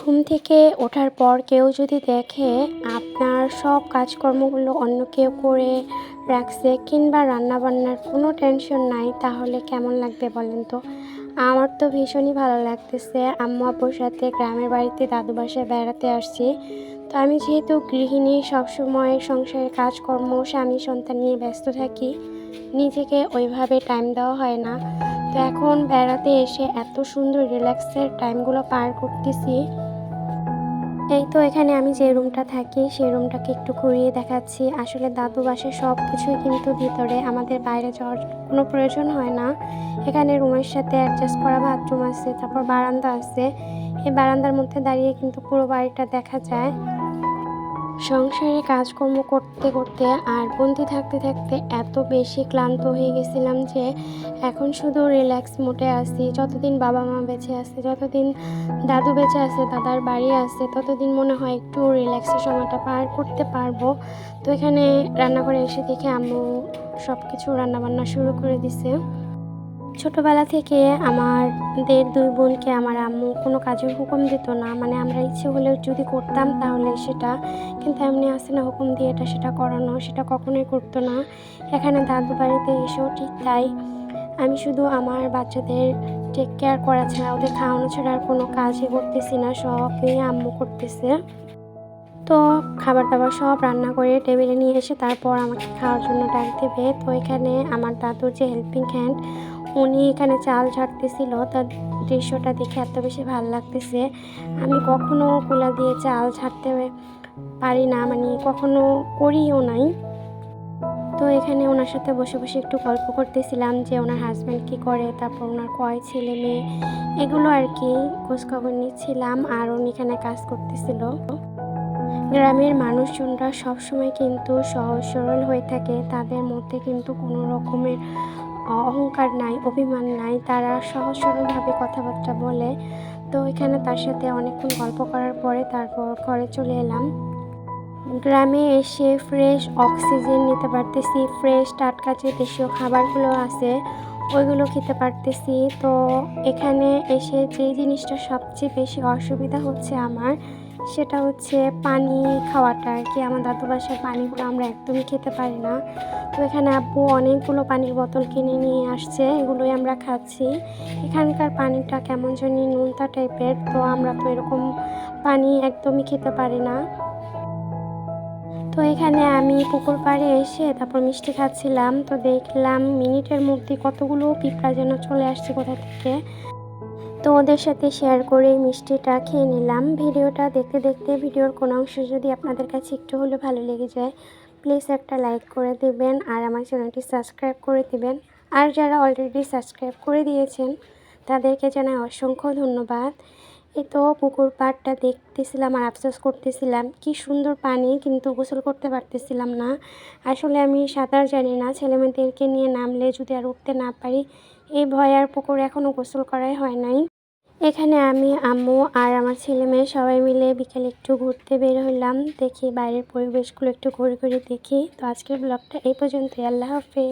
ঘুম থেকে ওঠার পর কেউ যদি দেখে আপনার সব কাজকর্মগুলো অন্য কেউ করে রাখছে কিংবা রান্নাবান্নার কোনো টেনশন নাই, তাহলে কেমন লাগবে বলেন তো? আমার তো ভীষণই ভালো লাগতেছে। আম্মু আব্বুর সাথে গ্রামের বাড়িতে দাদু বাসায় বেড়াতে আসছি। তো আমি যেহেতু গৃহিণী, সবসময় সংসারের কাজকর্ম, স্বামী সন্তান নিয়ে ব্যস্ত থাকি, নিজেকে ওইভাবে টাইম দেওয়া হয় না। তো এখন বেড়াতে এসে এত সুন্দর রিল্যাক্সের টাইমগুলো পার করতেছি। এই তো এখানে আমি যে রুমটা থাকি, সেই রুমটাকে একটু ঘুরিয়ে দেখাচ্ছি। আসলে দাদু বাসে সব কিছুই কিন্তু ভিতরে, আমাদের বাইরে যাওয়ার কোনো প্রয়োজন হয় না। এখানে রুমের সাথে অ্যাডজাস্ট করা বাথরুম আছে, তারপর বারান্দা আছে। এই বারান্দার মধ্যে দাঁড়িয়ে কিন্তু পুরো বাড়িটা দেখা যায়। সংসারে কাজকর্ম করতে করতে আর বন্দি থাকতে থাকতে এত বেশি ক্লান্ত হয়ে গেছিলাম যে এখন শুধু রিল্যাক্স মোটে আছি। যতদিন বাবা মা বেঁচে আছে, যতদিন দাদু বেঁচে আছে, দাদার বাড়ি আছে, ততদিন মনে হয় একটু রিল্যাক্সের সময়টা পার করতে পারব। তো এখানে রান্নাঘরে এসে দেখে আম্মু সব কিছু রান্নাবান্না শুরু করে দিছে। ছোটবেলা থেকে আমাদের দুই বোনকে আমার আম্মু কোনো কাজের হুকুম দিত না। মানে আমরা ইচ্ছে হলেও যদি করতাম তাহলে সেটা, কিন্তু এমনি আসে না হুকুম দিয়ে এটা সেটা করানো, সেটা কখনোই করতো না। এখানে দাদু বাড়িতে এসেও ঠিক তাই। আমি শুধু আমার বাচ্চাদের টেক কেয়ার করা ছাড়া, ওদের খাওয়ানো ছাড়া আর কোনো কাজই করতেছি না, সবই আম্মু করতেছে। তো খাবার দাবার সব রান্না করে টেবিলে নিয়ে এসে তারপর আমাকে খাওয়ার জন্য ডাক দেবে। তো এখানে আমার দাদুর যে হেল্পিং হ্যান্ড উনি এখানে চাল ঝাড়তেছিল, তার দৃশ্যটা দেখে এত বেশি ভালো লাগতেছে। আমি কখনো কুলা দিয়ে চাল ছাড়তে পারি না মানে কখনো করিও নাই। তো এখানে ওনার সাথে বসে বসে একটু গল্প করতেছিলাম যে ওনার হাজব্যান্ড কী করে, তারপর ওনার কয় ছেলে মেয়ে, এগুলো আর কি খোঁজখবর নিচ্ছিলাম আর উনি এখানে কাজ করতেছিল। গ্রামের মানুষজনরা সবসময় কিন্তু সহজ সরল হয়ে থাকে, তাদের মধ্যে কিন্তু কোনো রকমের অহংকার নাই, অভিমান নাই, তারা সহজ সরলভাবে কথাবার্তা বলে। তো এখানে তার সাথে অনেকক্ষণ গল্প করার পরে তারপর ঘরে চলে এলাম। গ্রামে এসে ফ্রেশ অক্সিজেন নিতে পারতেছি ফ্রেশ টাটকা যে দেশীয় খাবারগুলো আছে, ওইগুলো খেতে পারতেছি। তো এখানে এসে যে জিনিসটা সবচেয়ে বেশি অসুবিধা হচ্ছে আমার সেটা হচ্ছে পানি খাওয়াটা আর কি। আমার দাদু বাসার পানিগুলো আমরা একদমই খেতে পারি না। তো এখানে আব্বু অনেকগুলো পানির বোতল কিনে নিয়ে আসছে, এগুলোই আমরা খাচ্ছি। এখানকার পানিটা কেমন জানি নুনতা টাইপের, তো আমরা তো এরকম পানি একদমই খেতে পারি না। তো এখানে আমি পুকুর পাড়ে এসে তারপর মিষ্টি খাচ্ছিলাম। তো দেখলাম মিনিটের মধ্যে কতগুলো পিঁপড়া যেন চলে আসছে কোথা থেকে। তো ওদের সাথে শেয়ার করে মিষ্টিটা খেয়ে নিলাম। ভিডিওটা দেখতে দেখতে ভিডিওর কোনো অংশ যদি আপনাদের কাছে একটু হলেও ভালো লেগে যায় প্লিজ একটা লাইক করে দেবেন আর আমার চ্যানেলটি সাবস্ক্রাইব করে দেবেন। আর যারা অলরেডি সাবস্ক্রাইব করে দিয়েছেন, তাদেরকে জানাই অসংখ্য ধন্যবাদ। এ তো পুকুর পাড়টা দেখতেছিলাম আর আফসোস করতেছিলাম। কি সুন্দর পানি, কিন্তু গোসল করতে পারতেছিলাম না। আসলে আমি সাঁতার জানি না, ছেলেমেয়েদেরকে নিয়ে নামলে যদি আর উঠতে না পারি, এই ভয় আর পুকুর এখনও গোসল করাই হয় নাই। এখানে আমি, আম্মু আর আমার ছেলে মেয়ে সবাই মিলে বিকালে একটু ঘুরতে বের হইলাম। দেখি বাইরের পরিবেশগুলো একটু ঘুরে ঘুরে দেখি। তো আজকের ব্লগটা এই পর্যন্তই। আল্লাহ হাফেজ।